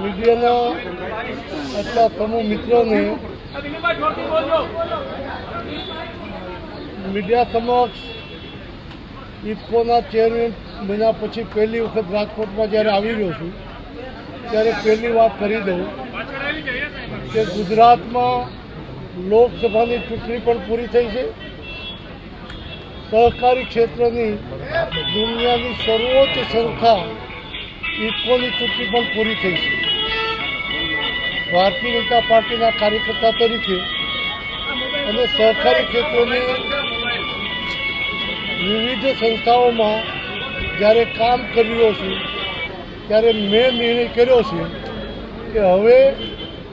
મીડિયાના આટલા સમૂહ મિત્રોને મીડિયા સમક્ષ ઇફકોના ચેરમેન મહિના પછી પહેલી વખત રાજકોટમાં જ્યારે આવી રહ્યો છું, ત્યારે પહેલી વાત કરી દઉં કે ગુજરાતમાં લોકસભાની ચૂંટણી પણ પૂરી થઈ છે. સહકારી ક્ષેત્રની દુનિયાની સર્વોચ્ચ સંસ્થા ઇફકોની ચૂંટણી પણ પૂરી થઈ છે. ભારતીય જનતા પાર્ટીના કાર્યકર્તા તરીકે અને સહકારી ક્ષેત્રની વિવિધ સંસ્થાઓમાં જ્યારે કામ કરી રહ્યો છું ત્યારે મેં નિર્ણય કર્યો છે કે હવે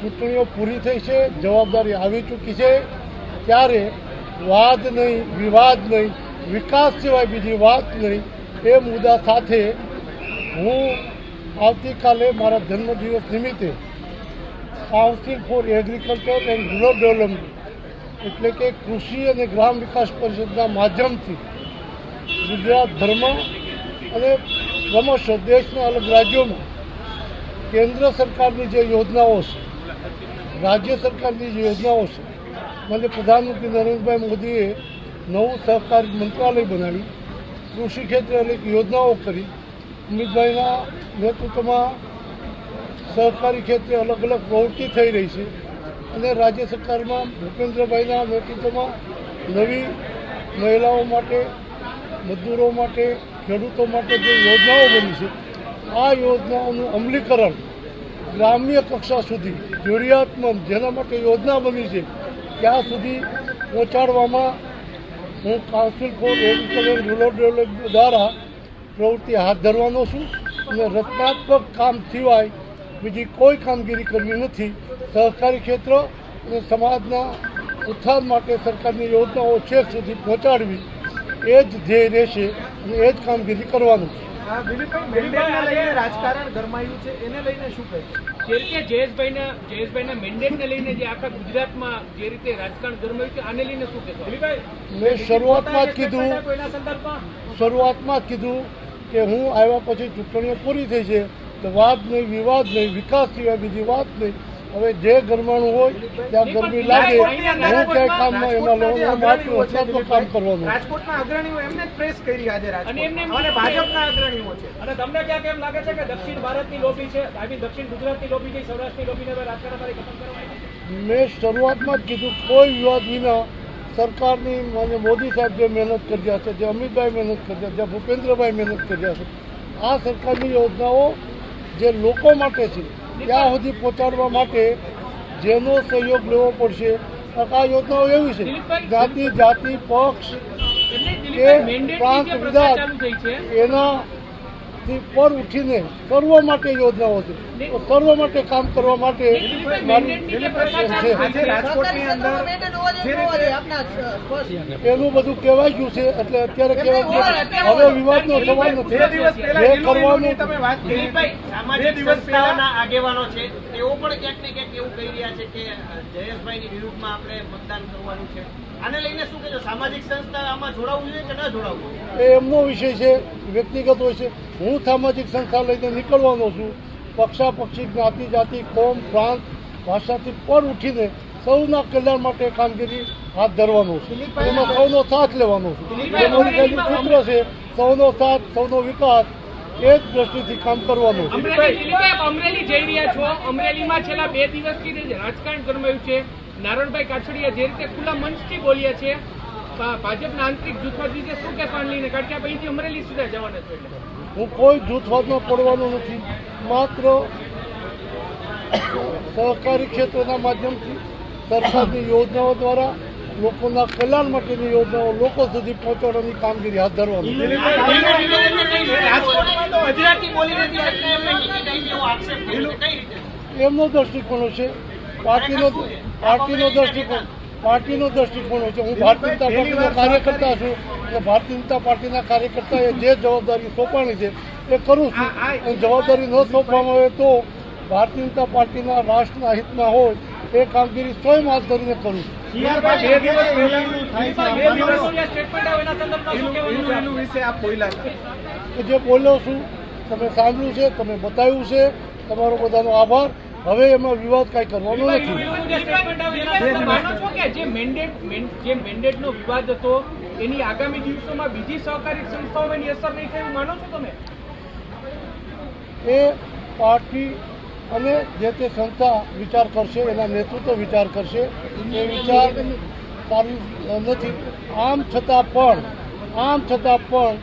ચૂંટણીઓ પૂરી થઈ છે, જવાબદારી આવી ચૂકી છે, ત્યારે વાદ નહીં વિવાદ નહીં વિકાસ સિવાય બીજી વાત નહીં. એ મુદ્દા સાથે હું આવતીકાલે મારા જન્મદિવસ નિમિત્તે council for agriculture and rural development એટલે કે કૃષિ અને ગ્રામ વિકાસ પરિષદના માધ્યમથી ગુજરાત ધર્મ અને ક્રમશઃ દેશના અલગ રાજ્યોમાં કેન્દ્ર સરકારની જે યોજનાઓ છે, રાજ્ય સરકારની જે યોજનાઓ છે મને પ્રધાનમંત્રી નરેન્દ્રભાઈ મોદીએ નવું સહકારી મંત્રાલય બનાવ્યું કૃષિ ક્ષેત્રે અનેક યોજનાઓ કરી. અમિતભાઈના નેતૃત્વમાં સહકારી ક્ષેત્રે અલગ અલગ પ્રવૃત્તિ થઈ રહી છે અને રાજ્ય સરકારમાં ભૂપેન્દ્રભાઈના નેતૃત્વમાં નવી મહિલાઓ માટે મજદૂરો માટે, ખેડૂતો માટે જે યોજનાઓ બની છે, આ યોજનાઓનું અમલીકરણ ગ્રામ્ય કક્ષા સુધી જરૂરિયાતમંદ જેના માટે યોજના બની છે ત્યાં સુધી પહોંચાડવામાં હું council for agriculture rural development દ્વારા પ્રવૃત્તિ હાથ ધરવાનો છું અને રચનાત્મક કામ સિવાય બીજી કોઈ કામગીરી કરવી નથી. સહકારી ક્ષેત્ર અને સમાજના ઉત્થાન માટે સરકારની યોજનાઓ છેક સુધી પહોંચાડવી એ જ ધ્યેય રહેશે અને એ જ કામગીરી કરવાનું છે. રાજકારણ ગરમાયું છે એને લઈને શું કહેશો જે રીતે જયેશભાઈના જયેશભાઈના મેન્ડેટને લઈને જે આખા ગુજરાતમાં જે રીતે રાજકારણ ગરમાયું છે આને લઈને શું કહેશો? મેં શરૂઆતમાં જ કીધું શરૂઆતમાં જ કીધું કે હું આવ્યા પછી ચૂંટણીઓ પૂરી થઈ છે તો વાત નહીં વિવાદ નહીં વિકાસ સિવાય બીજી વાત નહીં. હવે જે ગરમાણું હોય ત્યાં ગરમી લાગે. હું ક્યાંય કામમાં એમાં લેવાનું માત્ર રચનાત્મક કામ કરવાનું. રાજકોટના અગ્રણીઓ એમને જ પ્રેસ કરી આજે અને રાજકોટ અને ભાજપના અગ્રણીઓ છે. અને તમને ક્યાંક એમ લાગે છે કે દક્ષિણ ભારતની લોબી છે? આઈ મીન દક્ષિણ ગુજરાતની લોબી છે સૌરાષ્ટ્રની લોબીને હવે રાજકારણ ખતમ કરવા મેં શરૂઆતમાં જ કીધું કોઈ વિવાદ વિના સરકારની માન્ય મોદી સાહેબ જે મહેનત કર્યા છે જે અમિતભાઈ મહેનત કર્યા જે ભૂપેન્દ્રભાઈ મહેનત કર્યા છે આ સરકારની યોજનાઓ જે લોકો માટે છે ત્યાં સુધી પહોંચાડવા માટે જેનો સહયોગ લેવો પડશે. આ યોજનાઓ એવી છે. જાતિ જાતિ પક્ષ એ પ્રાંત વિધાન એના પર ઉઠીને સર્વ માટે યોજનાઓ છે. તો સર્વ માટે કામ કરવા માટે એનું બધું કહેવાય ગયું છે એટલે અત્યારે કહેવાય ગયું હવે વિવાદનો સવાલ નથી. દિવસ જે કરવાનું સામાજિક સંસ્થાઓના આગેવાનો છે તેઓ પણ ક્યાંક ને ક્યાંક એવું કહી રહ્યા છે કે જયેશભાઈની વિરુદ્ધમાં આપણે મતદાન કરવાનું છે. આને લઈને શું કહેજો સામાજિક સંસ્થા આમાં જોડાવવું જોઈએ કે ન જોડાવવું એ એમનો વિષય છે વ્યક્તિગત હોય છે. હું સામાજિક સંસ્થા લઈને નીકળવાનો છું. પક્ષાપક્ષી જ્ઞાતિ જાતિ કોમ પ્રાંત ભાષાથી પર ઉઠીને સૌના કલ્યાણ માટે કામગીરી હાથ ધરવાનો છું. એમાં સૌનો સાથ લેવાનો છું. સૂત્ર છે સૌનો સાથ સૌનો વિકાસ એ જ દ્રષ્ટિથી કામ કરવાનું અમરેલી જઈ રહ્યા છો. અમરેલીમાં છેલ્લા બે દિવસથી જે રાજકારણ ગરમાયું છે. નારણભાઈ કાછડિયા જે રીતે ખુલ્લા મંચથી બોલ્યા છે ભાજપના આંતરિક જૂથવાદ વિશે શું કહેશો આને લઈને? કારણ કે અહીંથી અમરેલી સીધા જવાના છો હું કોઈ જૂથવાદમાં પડવાનો નથી. માત્ર સહકારી ક્ષેત્રના માધ્યમથી સરકારની યોજનાઓ દ્વારા લોકોના કલ્યાણ માટેની યોજનાઓ લોકો સુધી પહોંચાડવાની કામગીરી હાથ ધરવાની. એમને કર્યો છે. કઈ રીતે? એમનો દૃષ્ટિકોણ છે. પાર્ટીનો પાર્ટીનો દ્રષ્ટિકોણ પાર્ટીનો દ્રષ્ટિકોણ છે. હું ભારતીય જનતા પાર્ટીનો કાર્યકર્તા છું. અને ભારતીય જનતા પાર્ટીના કાર્યકર્તાએ જે જવાબદારી સોંપવાની છે એ કરું છું. અને જવાબદારી ન સોંપવામાં આવે તો ભારતીય જનતા પાર્ટીના રાષ્ટ્રના હિતમાં હોય એ કામગીરી સ્વયં હાથ ધરીને કરું છું. બે દિવસ જે એનું છે? એનું વિશે આપ બોલ્યા કે જે બોલ્યો છું તમે સાંભળ્યું છે તમે બતાવ્યું છે તમારો બધાનો આભાર. હવે એમાં વિવાદ કઈ કરવાનો નથી. જે statement આવે એના સંદર્ભમાં માનો છો કે જે mandate- man- જે mandate વિવાદ હતો એની આગામી દિવસોમાં બીજી સહકારી સંસ્થાઓ એની અસર નહીં થાય માનો છો તમે? એ પાર્ટી અને જે તે સંસ્થા વિચાર કરશે, એના નેતૃત્વ વિચાર કરશે, એ વિચાર સારી નથી. આમ છતાં પણ, આમ છતાં પણ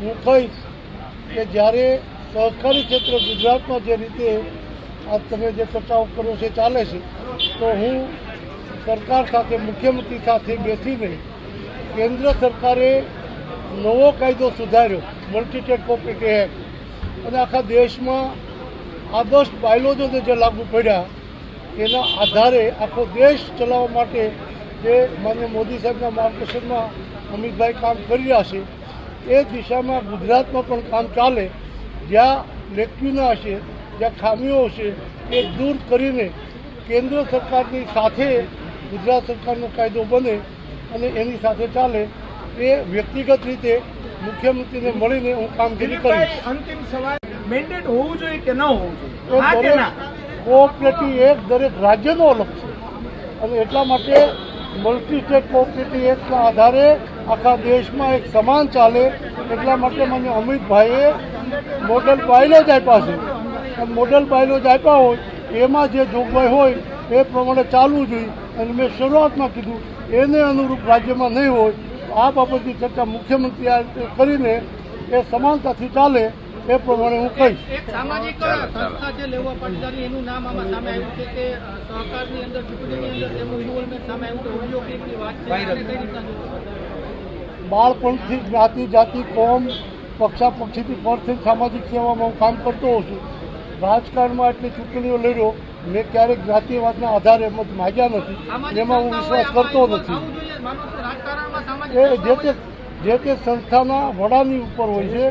હું કહીશ કે જ્યારે સહકારી ક્ષેત્ર ગુજરાતમાં જે રીતે આ તમે જે ચર્ચાઓ કર્યો છે ચાલે છે, તો હું સરકાર સાથે, મુખ્યમંત્રી સાથે બેસીને કેન્દ્ર સરકારે નવો કાયદો સુધાર્યો મલ્ટીસ્ટેટ કોપરેટિવ એક્ટ અને આખા દેશમાં આદર્શ બાયલોજોને જે લાગુ પડ્યા એના આધારે આખો દેશ ચલાવવા માટે જે માન્ય મોદી સાહેબના માર્ગદર્શનમાં અમિતભાઈ કામ કરી રહ્યા છે, એ દિશામાં ગુજરાતમાં પણ કામ ચાલે. જ્યાં લેક્યુના હશે, જ્યાં ખામીઓ હશે, એ દૂર કરીને કેન્દ્ર સરકારની સાથે ગુજરાત સરકારનો કાયદો બને અને એની સાથે ચાલે. એ વ્યક્તિગત રીતે મુખ્યમંત્રીને મળીને હું કામગીરી કરીશ. અંતિમ સવાલ. મેન્ડેટ હોવું જોઈએ કે ન હોવું જોઈએ? કોઓપરેટિવ એક્ટ દરેક રાજ્યનો અલગ છે. અને એટલા માટે મલ્ટી સ્ટેટ કોઓપરેટિવ એક્ટના આધારે આખા દેશમાં એક સમાન ચાલે. એટલા માટે મને અમિતભાઈએ મોડલ બાયલોજ આપ્યા છે. અને મોડલ બાયલોજ આપ્યા હોય એમાં જે જોગવાઈ હોય એ પ્રમાણે ચાલવું જોઈએ. અને મેં શરૂઆતમાં કીધું એને અનુરૂપ રાજ્યમાં નહીં હોય આ બાબતની ચર્ચા મુખ્યમંત્રી આ રીતે કરીને એ સમાનતાથી ચાલે એ પ્રમાણે હું કહીશ. એક સામાજિક સંસ્થા છે લેવા પાટીદારની એનું નામ આમાં સામે આવ્યું છે કે સહકારની અંદર ચૂંટણીની અંદર તેમનું ઇન્વોલ્વમેન્ટ સામે આવ્યું છે ઓડિયોક્લિપની વાત છે કઈ રીતના બાળપણથી જ્ઞાતિ જાતિ કોમ પક્ષાપક્ષીથી પરથી સામાજિક સેવામાં હું કામ કરતો હોઉં છું. રાજકારણમાં એટલી ચૂંટણીઓ લડ્યો મેં ક્યારેક જ્ઞાતિવાદના આધારે મત માગ્યા નથી. એમાં હું વિશ્વાસ કરતો નથી. એ જે તે જે તે સંસ્થાના વડાની ઉપર હોય છે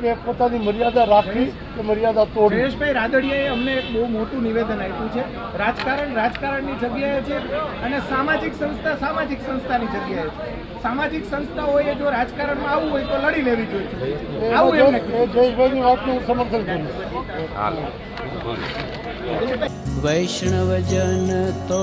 કે પોતાની મર્યાદા રાખવી કે મર્યાદા તોડવી જયેશભાઈ રાદડિયાએ અમને એક બહુ મોટું નિવેદન આપ્યું છે. રાજકારણ રાજકારણની જગ્યાએ છે અને સામાજિક સંસ્થા સામાજિક સંસ્થાની જગ્યાએ છે. સામાજિક સંસ્થાઓએ જો રાજકારણમાં આવવું હોય તો લડી લેવી જોઈએ. આવું એમને જયેશભાઈની વાતનું હું સમર્થન કરીશ વૈષ્ણવજન તો